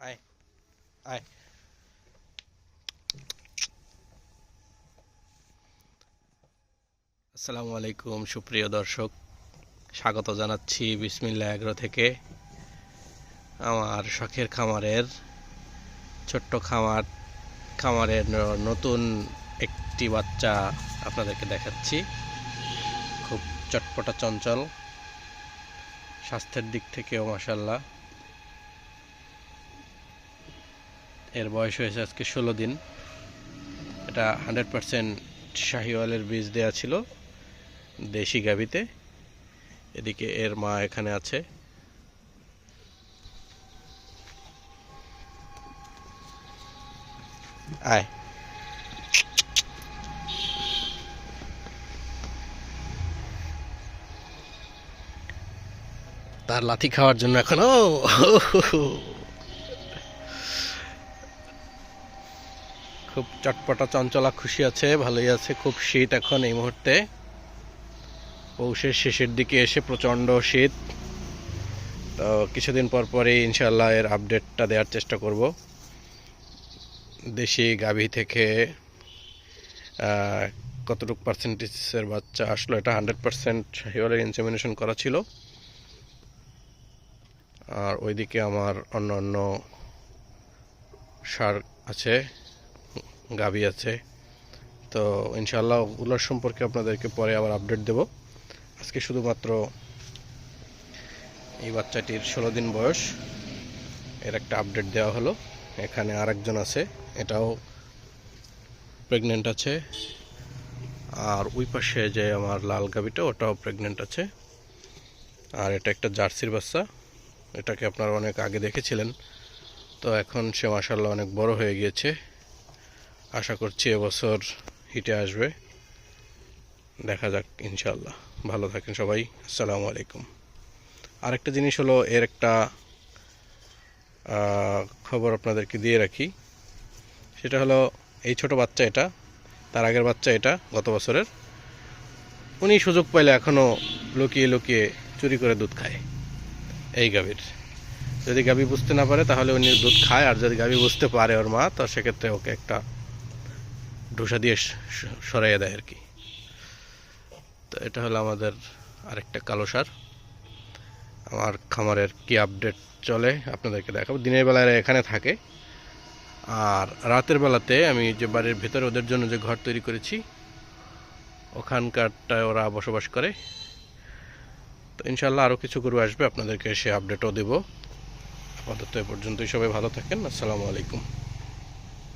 আয় আয় আসসালামু আলাইকুম সুপ্রিয় দর্শক স্বাগত জানাচ্ছি বিসমিল্লা এগ্রো থেকে আমার শখের খামারের ছোট্ট খামার খামারের নতুন একটি বাচ্চা আপনাদেরকে দেখাচ্ছি খুব চটপটা চঞ্চল স্বাস্থ্যের দিক থেকেও মাসাল্লাহ এর বয়স হয়েছে আজকে ষোলো দিন। এটা হান্ড্রেড পারসেন্ট শাহিওয়ালের বীজ দেয়া ছিল, দেশি গাবিতে এদিকে এর মা এখানে আছে। আয়। তার লাথি খাওয়ার জন্য এখন। খুব চটপটা, চঞ্চলা, খুশি আছে, ভালোই আছে, খুব শীত এখন এই মুহূর্তে। পৌষের শেষের দিকে এসে প্রচণ্ড শীত। তো কিছুদিন পর পরে ইনশাল্লাহ এর আপডেটটা দেওয়ার চেষ্টা করব। দেশি গাভী থেকে কতটুকু পার্সেন্টেজের বাচ্চা আসলো এটা হান্ড্রেড পার্সেন্ট শাহিওয়ালের ইনসেমিনেশন করা ছিল। আর ওইদিকে আমার অন্য অন্য সার আছে। গাভী আছে। তো ইনশাল্লাহ ওগুলোর সম্পর্কে আপনাদেরকে পরে আবার আপডেট দেব। আজকে শুধুমাত্র এই বাচ্চাটির ষোলো দিন বয়স। এর একটা আপডেট দেওয়া হলো। এখানে আরেকজন আছে, এটাও প্রেগনেন্ট আছে। আর ওই পাশে যে আমার লাল গাভিটা, ওটাও প্রেগনেন্ট আছে। আর এটা একটা জার্সির বাচ্চা। এটাকে আপনারা অনেক আগে দেখেছিলেন। তো এখন সে মাসাল্লাহ অনেক বড় হয়ে গিয়েছে। আশা করছি এবছর হিটে আসবে। দেখা যাক ইনশাল্লাহ ভালো থাকেন সবাই। আসসালামু আলাইকুম। আরেকটা জিনিস হলো, এর একটা খবর আপনাদেরকে দিয়ে রাখি। সেটা হলো, এই ছোট বাচ্চা এটা, তার আগের বাচ্চা এটা, গত বছরের। উনি সুযোগ পাইলে এখনও লুকিয়ে লুকিয়ে চুরি করে দুধ খায়। এই গাভীর। যদি গাভী বুঝতে না পারে, তাহলে উনি দুধ খায়, আর যদি গাভী বুঝতে পারে ওর মা, তো সেক্ষেত্রে ওকে একটা ঢোসা দিয়ে সরাইয়ে দেয় আর কি। তো এটা হলো আমাদের আরেকটা কালো সার। আমার খামারের কি আপডেট চলে আপনাদেরকে দেখাবো। দিনের বেলায় এখানে থাকে। আর রাতের বেলাতে আমি যে বাড়ির ভেতরে ওদের জন্য যে ঘর তৈরি করেছি, ওখানকারটায় ওরা বসবাস করে। তো ইনশাল্লাহ আরও কিছু গরু আসবে, আপনাদেরকে সে আপডেটও দেবো। আপাতত এ পর্যন্তই সবাই ভালো থাকেন। আসসালামু আলাইকুম।